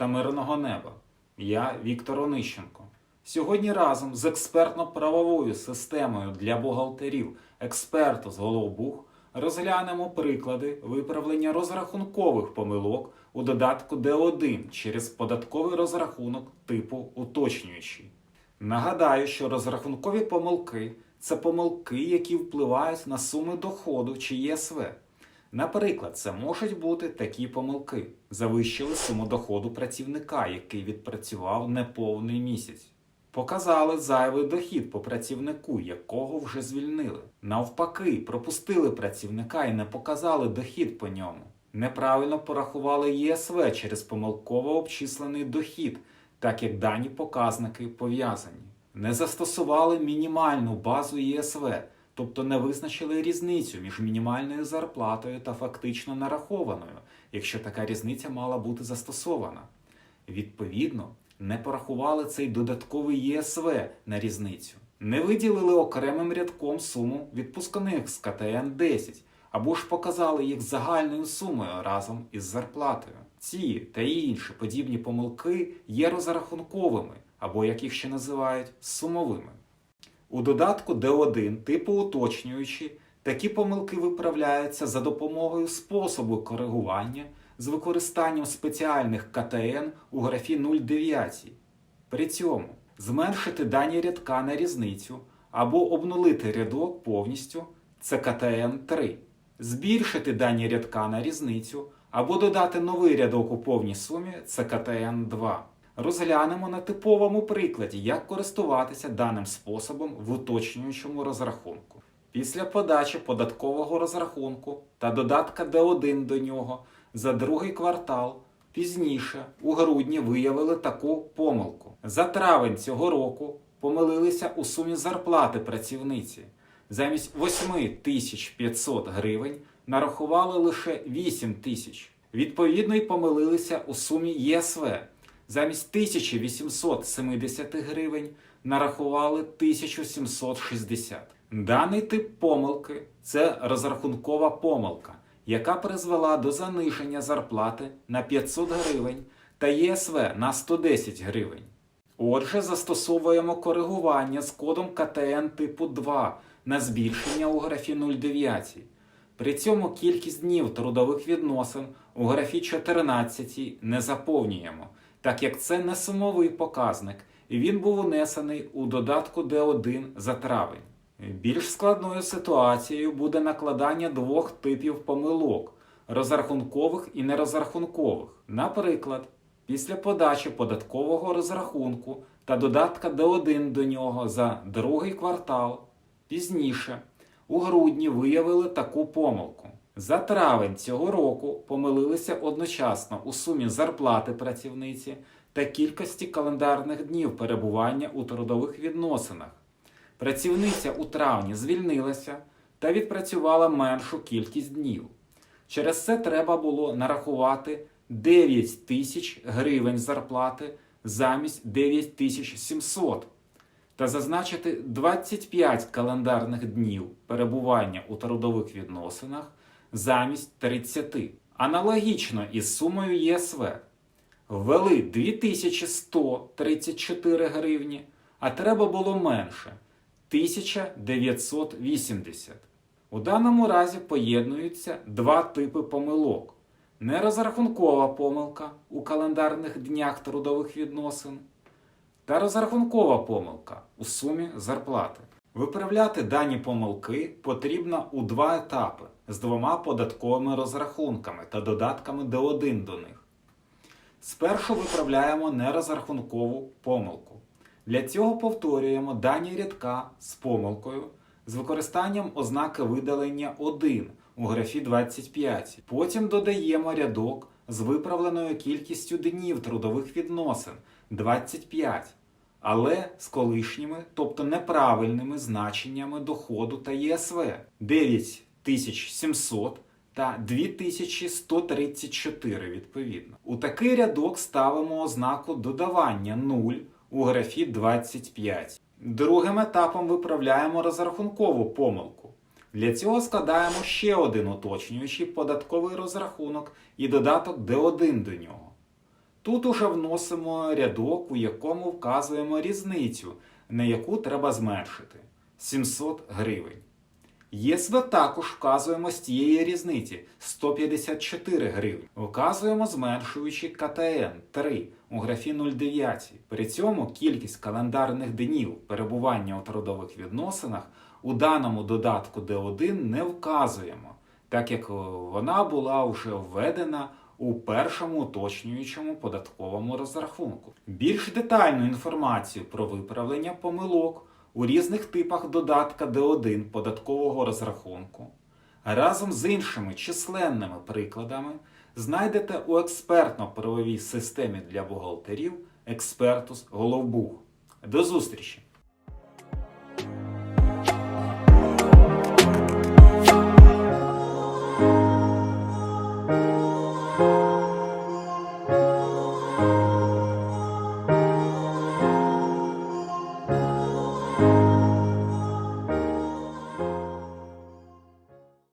та мирного неба. Я Віктор Онищенко. Сьогодні разом з експертно-правовою системою для бухгалтерів експерту з Головбух розглянемо приклади виправлення розрахункових помилок у додатку Д1 через податковий розрахунок типу уточнюючий. Нагадаю, що розрахункові помилки це помилки, які впливають на суми доходу чи ЄСВ. Наприклад, це можуть бути такі помилки: завищили суму доходу працівника, який відпрацював неповний місяць. Показали зайвий дохід по працівнику, якого вже звільнили. Навпаки, пропустили працівника і не показали дохід по ньому. Неправильно порахували ЄСВ через помилково обчислений дохід, так як дані показники пов'язані. Не застосували мінімальну базу ЄСВ, тобто не визначили різницю між мінімальною зарплатою та фактично нарахованою, якщо така різниця мала бути застосована. Відповідно, не порахували цей додатковий ЄСВ на різницю, не виділили окремим рядком суму відпусканих з КТН 10, або ж показали їх загальною сумою разом із зарплатою. Ці та інші подібні помилки є розрахунковими, або як їх ще називають сумовими. У додатку D1 типу уточнюючі такі помилки виправляються за допомогою способу коригування з використанням спеціальних КТН у графі 09. При цьому зменшити дані рядка на різницю або обнулити рядок повністю це КТН 3, збільшити дані рядка на різницю або додати новий рядок у повній сумі це КТН 2. Розглянемо на типовому прикладі, як користуватися даним способом в уточнюючому розрахунку. Після подачі податкового розрахунку та додатка D1 до нього за другий квартал пізніше у грудні виявили таку помилку. За травень цього року помилилися у сумі зарплати працівниці. Замість 8500 гривень нарахували лише 8 тисяч. Відповідно, й помилилися у сумі ЄСВ. Замість 1870 гривень нарахували 1760. Даний тип помилки це розрахункова помилка, яка призвела до заниження зарплати на 500 гривень та ЄСВ на 110 гривень. Отже, застосовуємо коригування з кодом КТН типу 2 на збільшення у графі 09. При цьому кількість днів трудових відносин у графі 14 не заповнюємо, так як це не сумовий показник, і він був унесений у додатку D1 за травень. Більш складною ситуацією буде накладання двох типів помилок розрахункових і нерозрахункових. Наприклад, після подачі податкового розрахунку та додатка D1 до нього за другий квартал пізніше у грудні виявили таку помилку. За травень цього року помилилися одночасно у сумі зарплати працівниці та кількості календарних днів перебування у трудових відносинах. Працівниця у травні звільнилася та відпрацювала меншу кількість днів. Через це треба було нарахувати 9 тисяч гривень зарплати замість 9700 та зазначити 25 календарних днів перебування у трудових відносинах замість 30. Аналогічно із сумою ЄСВ. Ввели 2134 гривні, а треба було менше 1980. У даному разі поєднуються два типи помилок: нерозрахункова помилка у календарних днях трудових відносин та розрахункова помилка у сумі зарплати. Виправляти дані помилки потрібно у два етапи з двома податковими розрахунками та додатками D1 до них. Спершу виправляємо нерозрахункову помилку. Для цього повторюємо дані рядка з помилкою з використанням ознаки видалення 1 у графі 25. Потім додаємо рядок з виправленою кількістю днів трудових відносин 25, але з колишніми, тобто неправильними значеннями доходу та ЄСВ 9700 та 2134 відповідно. У такий рядок ставимо ознаку додавання 0 у графі 25. Другим етапом виправляємо розрахункову помилку. Для цього складаємо ще один уточнюючий податковий розрахунок і додаток D1 до нього. Тут уже вносимо рядок, у якому вказуємо різницю, на яку треба зменшити 700 гривень. ЄСВ також вказуємо з тієї різниці 154 гривні. Вказуємо зменшуючи КТН 3 у графі 09. При цьому кількість календарних днів перебування у трудових відносинах у даному додатку Д1 не вказуємо, так як вона була вже введена у першому уточнюючому податковому розрахунку. Більш детальну інформацію про виправлення помилок у різних типах додатка Д1 податкового розрахунку разом з іншими численними прикладами знайдете у експертно-правовій системі для бухгалтерів Експертус Головбух. До зустрічі!